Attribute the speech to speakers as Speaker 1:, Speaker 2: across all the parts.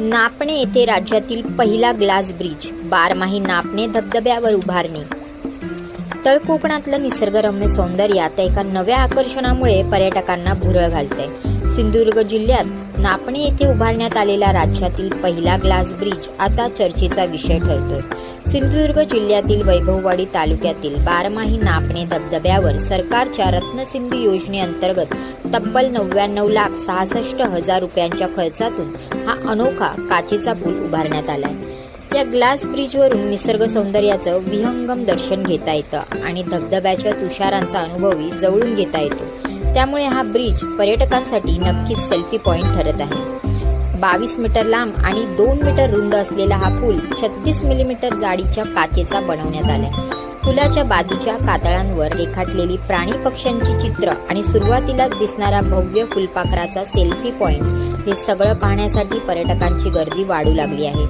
Speaker 1: नापणे येथे राज्यातील पहिला ग्लास ब्रिज बारमाही नापणे धबधब्यावर उभारणी तळ कोकणातलं निसर्गरम्य सौंदर्य आता एका नव्या आकर्षणामुळे पर्यटकांना भुरळ घालते सिंधुदुर्ग जिल्ह्यात नापणे येथे उभारण्यात आलेला राज्यातील पहिला ग्लास ब्रिज आता चर्चेचा विषय ठरतोय सिंधुदुर्ग जिल्ह्यातील वैभववाडी तालुक्यातील बारमाही नापणे धबधब्यावर सरकारच्या रत्नसिंधू योजनेअंतर्गत तब्बल नव्याण्णव लाख सहासष्ट हजार रुपयांच्या खर्चातून हा अनोखा काचेचा पूल उभारण्यात आला आहे या ग्लास ब्रिजवरून निसर्ग सौंदर्याचं विहंगम दर्शन घेता येतं आणि धबधब्याच्या तुषारांचा अनुभवही जवळून घेता येतो त्यामुळे हा ब्रिज पर्यटकांसाठी नक्कीच सेल्फी पॉईंट ठरत आहे बावीस मीटर लांब आणि दोन मीटर रुंद असलेला हा पूल छत्तीस मिलीमीटर जाडीच्या काचेचा बनवण्यात आलाय पुलाच्या बाजूच्या कातळांवर रेखाटलेली प्राणी पक्ष्यांची चित्र आणि सुरुवातीला दिसणारा भव्य फुलपाखराचा सेल्फी पॉइंट हे सगळं पाहण्यासाठी पर्यटकांची गर्दी वाढू लागली आहे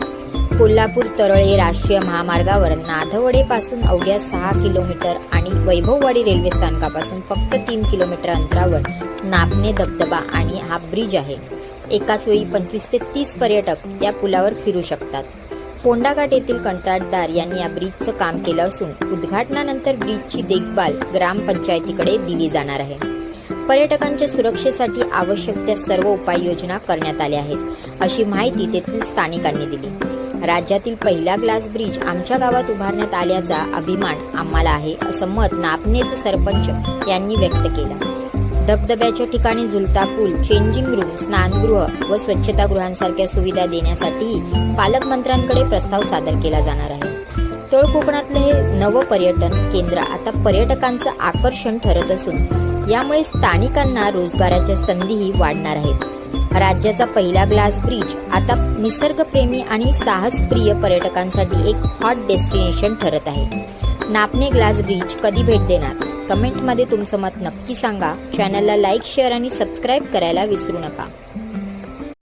Speaker 1: कोल्हापूर तरळे राष्ट्रीय महामार्गावर नाधवडेपासून अवघ्या सहा किलोमीटर आणि वैभववाडी रेल्वे स्थानकापासून फक्त तीन किलोमीटर अंतरावर नापणे धबधबा आणि हा ब्रिज आहे एकाच वेळी पंचवीस ते तीस पर्यटक या पुलावर फिरू शकतात फोंडाघाट येथील कंत्राटदार यांनी या ब्रिजचं काम केलं असून उद्घाटनानंतर ब्रिजची देखभाल ग्रामपंचायतीकडे दिली जाणार आहे पर्यटकांच्या सुरक्षेसाठी आवश्यक त्या सर्व उपाययोजना करण्यात आल्या आहेत अशी माहिती तेथील स्थानिकांनी दिली राज्यातील पहिला ग्लास ब्रिज आमच्या गावात उभारण्यात आल्याचा अभिमान आम्हाला आहे असं मत नापनेचे सरपंच यांनी व्यक्त केलं धबधब्याच्या ठिकाणी झुलता पूल चेंजिंग रूम स्नानगृह व स्वच्छतागृहांसारख्या सुविधा देण्यासाठी पालकमंत्र्यांकडे प्रस्ताव सादर केला जाणार आहे तळ कोकणातलं हे नवं पर्यटन केंद्र आता पर्यटकांचं आकर्षण ठरत असून यामुळे स्थानिकांना रोजगाराच्या संधीही वाढणार आहेत राज्याचा पहिला ग्लास ब्रिज आता निसर्गप्रेमी आणि साहसप्रिय पर्यटकांसाठी एक हॉट डेस्टिनेशन ठरत आहे नापणे ग्लास ब्रिज कधी भेट देणार कमेंटमध्ये तुमचं मत नक्की सांगा चॅनलला लाईक शेअर आणि सबस्क्राईब करायला विसरू नका